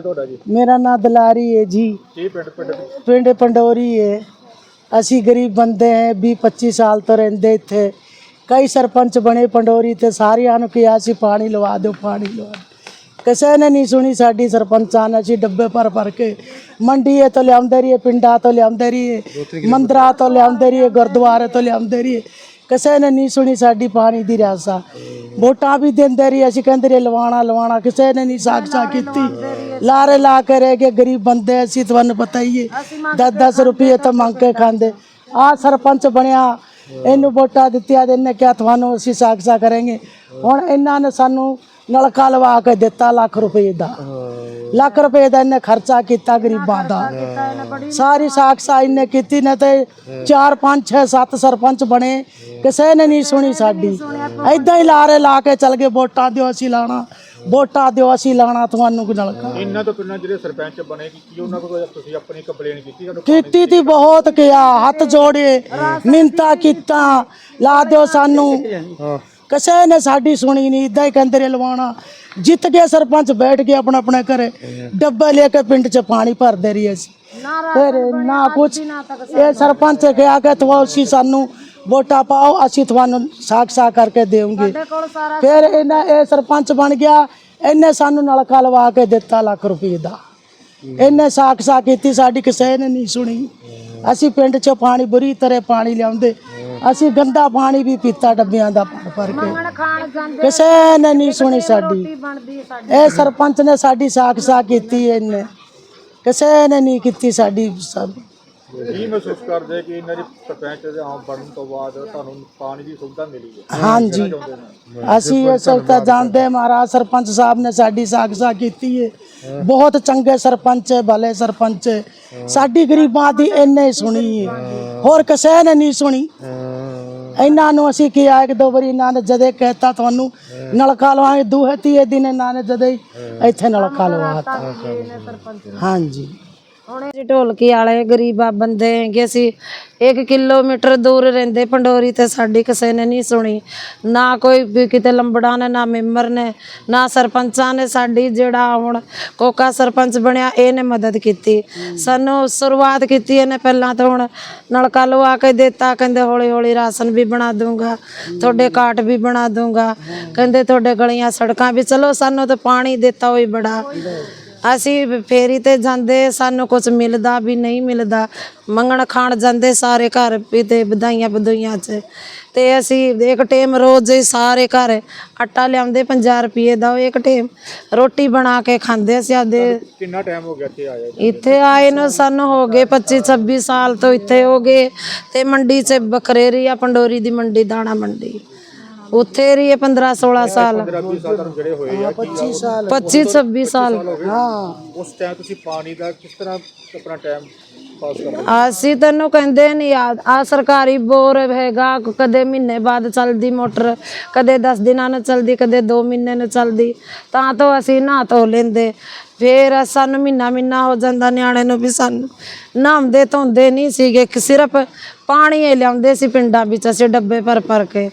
ਹੈ ਤੁਹਾਡਾ ਜੀ? ਮੇਰਾ ਨਾਮ ਦਲਾਰੀ ਹੈ ਜੀ। ਕੀ ਪਿੰਡ ਪਿੰਡ ਪਿੰਡ ਪੰਡੋਰੀ ਹੈ। ਅਸੀਂ ਗਰੀਬ ਬੰਦੇ ਹਾਂ 20 25 ਸਾਲ ਤੋਂ ਰਹਿੰਦੇ ਇੱਥੇ। ਕਈ ਸਰਪੰਚ ਬਣੇ ਪੰਡੋਰੀ ਤੇ ਸਾਰਿਆਂ ਨੂੰ ਕਿਹਾ ਸੀ ਪਾਣੀ ਲਵਾ ਦਿਓ ਪਾਣੀ ਲਵਾ ਕਿਸੇ ਨੇ ਨਹੀਂ ਸੁਣੀ ਸਾਡੀ ਸਰਪੰਚਾਂ ਨੇ ਅਸੀਂ ਡੱਬੇ ਭਰ ਭਰ ਕੇ ਮੰਡੀਏ ਤੋਂ ਲਿਆਉਂਦੇ ਰਹੀਏ ਪਿੰਡਾਂ ਤੋਂ ਲਿਆਉਂਦੇ ਰਹੀਏ ਮੰਦਰਾਂ ਤੋਂ ਲਿਆਉਂਦੇ ਰਹੀਏ ਗੁਰਦੁਆਰੇ ਤੋਂ ਲਿਆਉਂਦੇ ਰਹੀਏ। ਕਿਸੇ ਨੇ ਨਹੀਂ ਸੁਣੀ ਸਾਡੀ ਪਾਣੀ ਦੀ ਰਾਸਾ ਵੋਟਾਂ ਵੀ ਦਿੰਦੇ ਰਹੀ ਅਸੀਂ ਕਹਿੰਦੇ ਰਹੇ ਲਵਾਣਾ ਲਵਾਣਾ ਕਿਸੇ ਨੇ ਨਹੀਂ ਸਾਖਸ਼ਾ ਕੀਤੀ। ਲਾਰੇ ਲਾ ਕੇ ਰਹਿ ਗਏ ਗਰੀਬ ਬੰਦੇ ਅਸੀਂ ਤੁਹਾਨੂੰ ਪਤਾ ਹੀ ਹੈ 10-10 ਰੁਪਏ ਤਾਂ ਮੰਗ ਕੇ ਖਾਂਦੇ। ਆ ਸਰਪੰਚ ਬਣਿਆ ਇਹਨੂੰ ਵੋਟਾਂ ਦਿੱਤੀਆਂ ਤੇ ਇਹਨੇ ਕਿਹਾ ਤੁਹਾਨੂੰ ਅਸੀਂ ਸਾਖਸ਼ਾ ਕਰਾਂਗੇ। ਹੁਣ ਇਹਨਾਂ ਨੇ ਸਾਨੂੰ ਨਲਕਾ ਲਵਾ ਕੇ ਦਿੱਤਾ ਲੱਖ ਰੁਪਏ ਦਾ। ਲੱਖ ਰੁਪਏ ਦਾ ਇਹਨੇ ਖਰਚਾ ਕੀਤਾ ਗਰੀਬਾਂ ਦਾ। ਸਾਰੀ ਸਾਖਸ਼ਾ ਇਹਨੇ ਕੀਤੀ ਨੇ ਤੇ 4 5 6 7 ਸਰਪੰਚ ਬਣੇ। ਕਿਸੇ ਨੇ ਨਹੀਂ ਸੁਣੀ ਸਾਡੀ। ਐਦਾਂ ਹੀ ਲਾਰੇ ਲਾ ਕੇ ਚਲ ਗਏ ਵੋਟਾਂ ਦਿਓ ਅਸੀਂ ਲਾਣਾ ਵੋਟਾਂ ਦਿਓ ਅਸੀਂ ਲਾਣਾ ਤੁਹਾਨੂੰ ਕੋਈ ਨਲਕਾ ਇਹਨਾਂ ਤੋਂ ਪਹਿਲਾਂ ਜਿਹੜੇ ਸਰਪੰਚ ਬਣੇ ਕੀ ਕੀ ਉਹਨਾਂ ਕੋਲ ਤੁਸੀਂ ਆਪਣੀ ਕੰਪਲੇਨ ਕੀਤੀ ਤੁਹਾਨੂੰ ਕੀਤੀ ਤੀ ਬਹੁਤ ਕਿਹਾ ਹੱਥ ਜੋੜੇ ਮਿੰਤਾ ਕੀਤਾ ਲਾ ਦਿਓ ਸਾਨੂੰ। ਕਿਸੇ ਨੇ ਸਾਡੀ ਸੁਣੀ ਨਹੀਂ ਇਦਾਂ ਹੀ ਕਹਿੰਦੇ ਰਹੇ ਲਵਾਉਣਾ। ਜਿੱਤ ਗਏ ਸਰਪੰਚ ਬੈਠ ਕੇ ਆਪਣਾ ਆਪਣੇ ਘਰੇ। ਡੱਬਾ ਲੈ ਕੇ ਪਿੰਡ 'ਚ ਪਾਣੀ ਭਰਦੇ ਰਹੀ ਅਸੀਂ। ਫਿਰ ਨਾ ਕੁਛ। ਇਹ ਸਰਪੰਚ ਕਿਹਾ ਕਿ ਤੁਸੀਂ ਸਾਨੂੰ ਵੋਟਾਂ ਪਾਓ ਅਸੀਂ ਤੁਹਾਨੂੰ ਸਾਖਸ਼ਾ ਕਰਕੇ ਦੇਵਾਂਗੇ। ਫਿਰ ਇਹਨਾਂ ਇਹ ਸਰਪੰਚ ਬਣ ਗਿਆ। ਇਹਨੇ ਸਾਨੂੰ ਨਲਕਾ ਲਵਾ ਕੇ ਦਿੱਤਾ ਲੱਖ ਰੁਪਏ ਦਾ। ਇਹਨੇ ਸਾਖਸ਼ਾ ਕੀਤੀ ਸਾਡੀ ਕਿਸੇ ਨੇ ਨਹੀਂ ਸੁਣੀ। ਅਸੀਂ ਪਿੰਡ 'ਚ ਪਾਣੀ ਬੁਰੀ ਤਰ੍ਹਾਂ ਪਾਣੀ ਲਿਆਉਂਦੇ। ਅਸੀਂ ਗੰਦਾ ਪਾਣੀ ਵੀ ਪੀਤਾ ਡੱਬਿਆਂ ਦਾ ਭਰ ਭਰ ਕੇ ਕਿਸੇ ਨੇ ਨਹੀਂ ਸੁਣੀ ਸਾਡੀ। ਇਹ ਸਰਪੰਚ ਨੇ ਸਾਡੀ ਸਾਖਸ਼ਾ ਕੀਤੀ ਇਹਨੇ। ਕਿਸੇ ਨੇ ਨਹੀਂ ਕੀਤੀ ਸਾਡੀ ਸਭ। ਕੀ ਮਹਿਸੂਸ ਕਰਦੇ ਕਿ ਇਹਨਾਂ ਦੇ ਸਰਪੰਚ ਦੇ ਆਮ ਬਣਨ ਤੋਂ ਬਾਅਦ ਤੁਹਾਨੂੰ ਪਾਣੀ ਦੀ ਸੁਵਿਧਾ ਮਿਲੀ ਹੈ? ਹਾਂਜੀ। ਅਸੀਂ ਇਹ ਸਭ ਜਾਣਦੇ ਮਹਾਰਾਜ ਸਰਪੰਚ ਸਾਹਿਬ ਨੇ ਸਾਡੀ ਸਾਖਸ਼ਾ ਕੀਤੀ ਹੈ। ਬਹੁਤ ਚੰਗੇ ਸਰਪੰਚ ਹੈ ਭਲੇ ਸਰਪੰਚ ਹੈ। ਸਾਡੀ ਗਰੀਬਾਂ ਦੀ ਇਹਨੇ ਹੀ ਸੁਣੀ ਹੈ। ਹੋਰ ਕਿਸੇ ਨੇ ਨਹੀਂ ਸੁਣੀ। ਇਹਨਾਂ ਨੂੰ ਅਸੀਂ ਕਿਹਾ ਇੱਕ ਦੋ ਵਾਰੀ ਇਹਨਾਂ ਨੇ ਜਦੇ ਕਹਿਤਾ ਤੁਹਾਨੂੰ ਨਲਕਾ ਲਵਾਂਗੇ ਦੂਹੇ ਤੀਏ ਦਿਨ ਇਹਨਾਂ ਨੇ ਜਦੇ ਹੀ ਇੱਥੇ ਨਲਕਾ ਲਵਾਤਾ ਹਾਂਜੀ ਜੀ ਢੋਲਕੀ ਵਾਲੇ ਗਰੀਬਾ ਬੰਦੇ ਹੈਗੇ ਸੀ। 1 ਕਿਲੋਮੀਟਰ ਦੂਰ ਰਹਿੰਦੇ ਪੰਡੋਰੀ ਤੇ ਸਾਡੀ ਕਿਸੇ ਨੇ ਨਹੀਂ ਸੁਣੀ। ਨਾ ਕੋਈ ਵੀ ਕਿਤੇ ਲੰਬੜਾ ਨੇ, ਨਾ ਮੈਂਬਰ ਨੇ, ਨਾ ਸਰਪੰਚਾਂ ਨੇ ਸਾਡੀ ਜਿਹੜਾ ਹੁਣ ਕੋਕਾ ਸਰਪੰਚ ਬਣਿਆ, ਇਹਨੇ ਮਦਦ ਕੀਤੀ। ਸਾਨੂੰ ਸ਼ੁਰੂਆਤ ਕੀਤੀ ਇਹਨੇ ਪਹਿਲਾਂ ਤਾਂ ਹੁਣ ਨਲਕਾ ਲਵਾ ਕੇ ਦਿੱਤਾ। ਕਹਿੰਦੇ ਹੌਲੀ ਹੌਲੀ ਰਾਸ਼ਨ ਵੀ ਬਣਾ ਦੂੰਗਾ ਤੁਹਾਡੇ ਕਾਟ ਵੀ ਬਣਾ ਦੂੰਗਾ ਕਹਿੰਦੇ ਤੁਹਾਡੇ ਗਲੀਆਂ ਸੜਕਾਂ ਵੀ, ਚਲੋ ਸਾਨੂੰ ਤਾਂ ਪਾਣੀ ਦਿੱਤਾ ਹੋਈ ਬੜਾ। ਅਸੀਂ ਫੇਰੀ ਤੇ ਜਾਂਦੇ ਸਾਨੂੰ ਕੁਝ ਮਿਲਦਾ ਵੀ ਨਹੀਂ ਮਿਲਦਾ। ਮੰਗਣ ਖਾਣ ਜਾਂਦੇ ਸਾਰੇ ਘਰ ਵੀ ਤੇ ਵਧਾਈਆਂ ਵਧਾਈਆਂ ਚ। ਤੇ ਅਸੀਂ ਇੱਕ ਟਾਈਮ ਰੋਜ਼ ਹੀ ਸਾਰੇ ਘਰ ਆਟਾ ਲਿਆਉਂਦੇ 50 ਰੁਪਏ ਦਾ ਉਹ ਇੱਕ ਟਾਈਮ ਰੋਟੀ ਬਣਾ ਕੇ ਖਾਂਦੇ ਅਸੀਂ ਆਪਦੇ। ਕਿੰਨਾ ਟਾਈਮ ਹੋ ਗਿਆ ਇੱਥੇ ਆਏ ਇੱਥੇ ਆਏ ਨੂੰ ਸਾਨੂੰ ਹੋ ਗਏ 25 26 ਸਾਲ ਤੋਂ ਇੱਥੇ ਹੋ ਗਏ। ਤੇ ਮੰਡੀ 'ਚ ਬਖਰੇਰੀ ਆ ਪੰਡੋਰੀ ਦੀ ਮੰਡੀ ਦਾਣਾ ਮੰਡੀ। ਉੱਥੇ ਰਹੀ 15 16 ਸਾਲ 15 ਸਾਲ। ਤੁਹਾਨੂੰ ਜਿਹੜੇ ਹੋਏ ਆ ਕੀ 25 ਸਾਲ। 25 26 ਸਾਲ ਹਾਂ ਉਸ ਟਾਈਮ ਤੁਸੀਂ ਪਾਣੀ ਦਾ ਕਿਸ ਤਰ੍ਹਾਂ ਆਪਣਾ ਟਾਈਮ ਪਾਸ ਕਰਦੇ ਅਸੀਂ ਤੈਨੂੰ ਕਹਿੰਦੇ ਨਹੀਂ ਆ ਆ ਸਰਕਾਰੀ ਬੋਰ ਹੈਗਾ ਕਦੇ ਮਹੀਨੇ ਬਾਅਦ ਚੱਲਦੀ ਮੋਟਰ ਕਦੇ 10 ਦਿਨਾਂ ਨੂੰ ਚੱਲਦੀ ਕਦੇ 2 ਮਹੀਨੇ ਨੂੰ ਚੱਲਦੀ ਤਾਂ ਤੋਂ ਅਸੀਂ ਨਹਾ ਧੋ ਲੈਂਦੇ। ਫੇਰ ਸਾਨੂੰ ਮਹੀਨਾ ਮਹੀਨਾ ਹੋ ਜਾਂਦਾ ਨਿਆਣੇ ਨੂੰ ਵੀ ਸਾਨੂੰ। ਨਹਾਉਂਦੇ ਧੋਂਦੇ ਨਹੀਂ ਸੀਗੇ ਕਿ ਸਿਰਫ ਪਾਣੀ ਹੀ ਲਿਆਉਂਦੇ ਸੀ ਪਿੰਡਾਂ ਵਿੱਚ ਅਸੀਂ ਡੱਬੇ ਭਰ ਭਰ ਕੇ।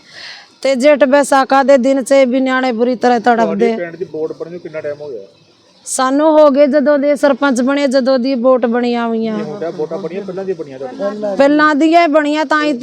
ਤੇ ਜੇਠ ਬੈਸਾਖਾ ਦੇ ਦਿਨ 'ਚ ਵੀ ਨਿਆਣੇ ਬੁਰੀ ਤਰ੍ਹਾਂ ਤੜਪਦੇ ਪਿੰਡ ਦੀ ਬੋਰਡ ਬਣੀ ਨੂੰ ਕਿੰਨਾ ਟਾਈਮ ਹੋ ਗਿਆ? ਸਾਨੂੰ ਹੋ ਗਏ ਜਦੋਂ ਦੇ ਸਰਪੰਚ ਬਣੇ ਜਦੋਂ ਦੀ ਵੋਟ ਬਣੀਆਂ ਹੋਈਆਂ। ਮੁੰਡਾ ਵੋਟਾਂ ਬਣੀਆਂ ਪਹਿਲਾਂ ਦੀ ਬਣੀਆਂ ਪਹਿਲਾਂ ਦੀਆਂ ਬਣੀਆਂ ਤਾਂ ਹੀ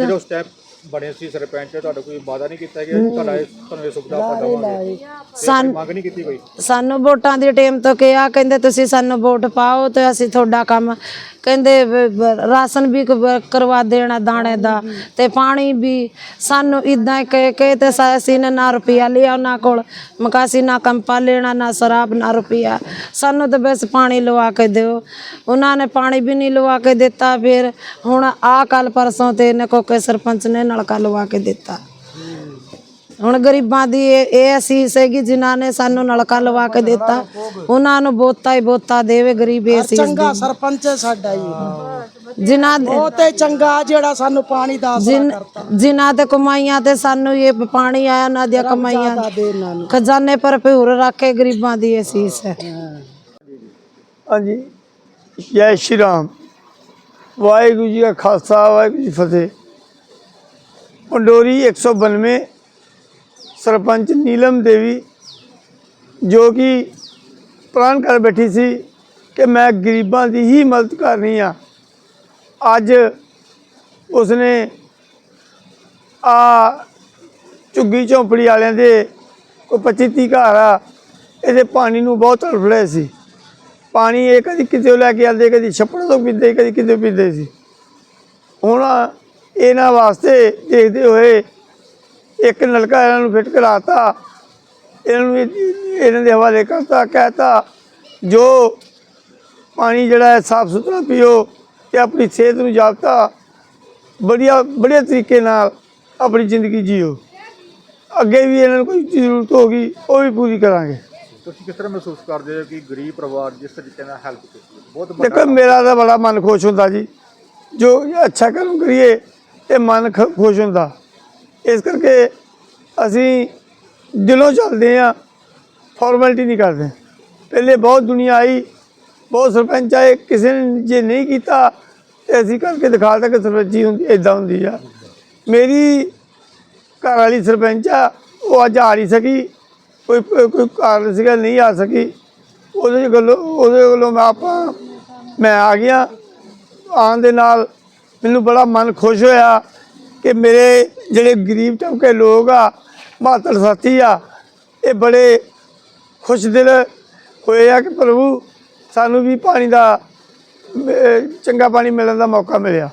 ਬਣੇ ਸੀ ਸਰਪੰਚ ਤੁਹਾਡਾ ਕੋਈ ਵਾਅਦਾ ਨਹੀਂ ਕੀਤਾ ਕਿ ਤੁਹਾਡਾ ਇਹ- ਤੁਹਾਨੂੰ ਇਹ ਸੁਵਿਧਾ ਆਪਾਂ ਦੇਵਾਂਗੇ ਸਾਨ ਮੰਗ ਨਹੀਂ ਕੀਤੀ ਕੋਈ ਸਾਨੂੰ ਵੋਟਾਂ ਦੇ ਟਾਈਮ ਤੋਂ ਕਿਹਾ ਕਹਿੰਦੇ ਤੁਸੀਂ ਸਾਨੂੰ ਵੋਟ ਪਾਓ ਤੇ ਅਸੀਂ ਤੁਹਾਡਾ ਕੰਮ ਕਹਿੰਦੇ ਵ- ਵ- ਰਾਸ਼ਨ ਵੀ ਕ- ਕਰਵਾ ਦੇਣਾ ਦਾਣੇ ਦਾ ਤੇ ਪਾਣੀ ਵੀ। ਸਾਨੂੰ ਇਦਾਂ ਕਹਿ ਕੇ ਤੇ ਸਾ- ਅਸੀਂ ਨੇ ਨਾ ਰੁਪਿਆ ਲਿਆ ਉਹਨਾਂ ਕੋਲ। ਮਕਾਸੀ ਨਾ ਕੰਪਾ ਲੈਣਾ ਨਾ ਸ਼ਰਾਬ ਨਾ ਰੁਪਿਆ ਸਾਨੂੰ ਤਾਂ ਬਸ ਪਾਣੀ ਲਵਾ ਕੇ ਦਿਓ। ਉਹਨਾਂ ਨੇ ਪਾਣੀ ਵੀ ਨਹੀਂ ਲਵਾ ਕੇ ਦਿੱਤਾ। ਫਿਰ ਹੁਣ ਆ ਕੱਲ ਪਰਸੋਂ ਤੇ ਇਹਨੇ ਕੋਕੇ ਸਰਪੰਚ ਨੇ ਨਲਕਾ ਲਵਾ ਕੇ ਦਿੱਤਾ। ਹੁਣ ਗਰੀਬਾਂ ਦੀ ਇਹ ਅਸੀਸ ਹੈਗੀ ਜਿਨ੍ਹਾਂ ਨੇ ਸਾਨੂੰ ਨਲਕਾ ਲਵਾ ਕੇ ਦਿੱਤਾ। ਉਹਨਾਂ ਨੂੰ ਬੋਤਾ ਹੀ ਬੋਤਾ ਦੇਵੇ ਗਰੀਬ ਇਹ ਅਸੀਸ ਚੰਗਾ ਸਰਪੰਚ ਹੈ ਸਾਡਾ ਹੀ ਜਿਨ੍ਹਾਂ ਦੇ ਬਹੁਤ ਹੀ ਚੰਗਾ ਜਿਹੜਾ ਸਾਨੂੰ ਪਾਣੀ ਦਾ ਆਸਰਾ ਕਰਤਾ। ਜਿਨ੍ਹਾਂ ਤੇ ਕਮਾਈਆਂ ਤੇ ਸਾਨੂੰ ਇਹ ਪਾਣੀ ਆਇਆ ਉਹਨਾਂ ਦੀਆਂ ਕਮਾਈਆਂ ਦਾ ਦੇ ਖਜ਼ਾਨੇ ਪਰ ਭੂਰ ਰੱਖੇ ਗਰੀਬਾਂ ਦੀ ਅਸੀਸ ਹੈ। ਹਾਂਜੀ। ਜੈ ਸ਼੍ਰੀ ਰਾਮ। ਵਾਹਿਗੁਰੂ ਜੀ ਕਾ ਖਾਲਸਾ ਵਾਹਿਗੁਰੂ ਜੀ ਫਤਿਹ। ਪੰਡੋਰੀ 192 ਸਰਪੰਚ ਨੀਲਮ ਦੇਵੀ ਜੋ ਕਿ ਪ੍ਰਾਣ ਕਰ ਬੈਠੀ ਸੀ ਕਿ ਮੈਂ ਗਰੀਬਾਂ ਦੀ ਹੀ ਮਦਦ ਕਰਨੀ ਆ ਅੱਜ ਉਸਨੇ ਆ ਝੁੱਗੀ ਝੌਂਪੜੀ ਵਾਲਿਆਂ ਦੇ ਕੋਈ 25 ਤੀਹ ਘਰ ਆ, ਇਹਦੇ ਪਾਣੀ ਨੂੰ ਬਹੁਤ ਤੜਫੜੇ ਸੀ। ਪਾਣੀ ਇਹ ਕਦੀ ਕਿਤੇ ਲੈ ਕੇ ਆਉਂਦੇ, ਕਦੀ ਛੱਪੜ ਤੋਂ ਪੀਂਦੇ, ਕਦੀ ਕਿਤੇ ਪੀਂਦੇ ਸੀ। ਹੁਣ ਇਹਨਾਂ ਵਾਸਤੇ ਦੇਖਦੇ ਹੋਏ ਇੱਕ ਨਲਕਾ ਇਹਨਾਂ ਨੂੰ ਫਿੱਟ ਕਰਾਤਾ ਇਹਨਾਂ ਨੂੰ ਇਹ- ਇਹਨਾਂ ਦੇ ਹਵਾਲੇ ਕਰਤਾ ਕਹਤਾ ਜੋ ਪਾਣੀ ਜਿਹੜਾ ਹੈ ਸਾਫ਼ ਸੁਥਰਾ ਪੀਓ ਤੇ ਆਪਣੀ ਸਿਹਤ ਨੂੰ ਜਾਗਤਾ ਵਧੀਆ ਬੜੇ ਤਰੀਕੇ ਨਾਲ ਆਪਣੀ ਜ਼ਿੰਦਗੀ ਜੀਓ। ਅੱਗੇ ਵੀ ਇਹਨਾਂ ਨੂੰ ਕੋਈ ਜ਼ਰੂਰਤ ਹੋਗੀ ਉਹ ਵੀ ਪੂਰੀ ਕਰਾਂਗੇ। ਤੁਸੀਂ ਕਿਸ ਤਰ੍ਹਾਂ ਮਹਿਸੂਸ ਕਰਦੇ ਹੋ ਕਿ ਗਰੀਬ ਪਰਿਵਾਰ ਜਿਸ ਤਰੀਕੇ ਨਾਲ ਹੈਲਪ ਕੀਤੀ? ਹੈ? ਬਹੁਤ ਦੇਖੋ ਮੇਰਾ ਤਾਂ ਬੜਾ ਮਨ ਖੁਸ਼ ਹੁੰਦਾ ਜੀ। ਜੋ ਅੱਛਾ ਕਰਮ ਕਰੀਏ ਤੇ ਮਨ ਖ- ਖੁਸ਼ ਹੁੰਦਾ। ਇਸ ਕਰਕੇ ਅਸੀਂ ਦਿਲੋਂ ਚੱਲਦੇ ਆ ਫਾਰਮੈਲਿਟੀ ਨਹੀਂ ਕਰਦੇ। ਪਹਿਲੇ ਬਹੁਤ ਦੁਨੀਆ ਆਈ, ਬਹੁਤ ਸਰਪੰਚ ਆਏ, ਕਿਸੇ ਨੇ ਜੇ ਨਹੀਂ ਕੀਤਾ, ਤੇ ਅਸੀਂ ਕਰਕੇ ਦਿਖਾਤਾ ਕਿ ਸਰਪੰਚੀ ਹੁੰਦੀ ਇਦਾਂ ਹੁੰਦੀ ਆ। ਮੇਰੀ ਘਰ ਵਾਲੀ ਸਰਪੰਚ ਆ, ਉਹ ਅੱਜ ਆ ਨਹੀਂ ਸਕੀ, ਕੋਈ ਕੋਈ ਕਾਰਨ ਸੀਗਾ, ਨਹੀਂ ਆ ਸਕੀ। ਉਹਦੇ ਗੱਲੋਂ, ਉਹਦੇ ਵੱਲੋਂ ਮੈਂ ਆਪਾਂ, ਮੈਂ ਆ ਗਿਆ, ਆਉਣ ਦੇ ਨਾਲ ਮੈਨੂੰ ਬੜਾ ਮਨ ਖੁਸ਼ ਹੋਇਆ ਕਿ ਮੇਰੇ ਜਿਹੜੇ ਗਰੀਬ ਤਬਕੇ ਲੋਕ ਆ, ਮਾਤੜ ਸਾਥੀ ਆ, ਇਹ ਬੜੇ ਖੁਸ਼ ਦਿਲ ਹੋਏ ਆ ਕਿ ਪ੍ਰਭੂ ਸਾਨੂੰ ਵੀ ਪਾਣੀ ਦਾ ਚੰਗਾ ਪਾਣੀ ਮਿਲਣ ਦਾ ਮੌਕਾ ਮਿਲਿਆ।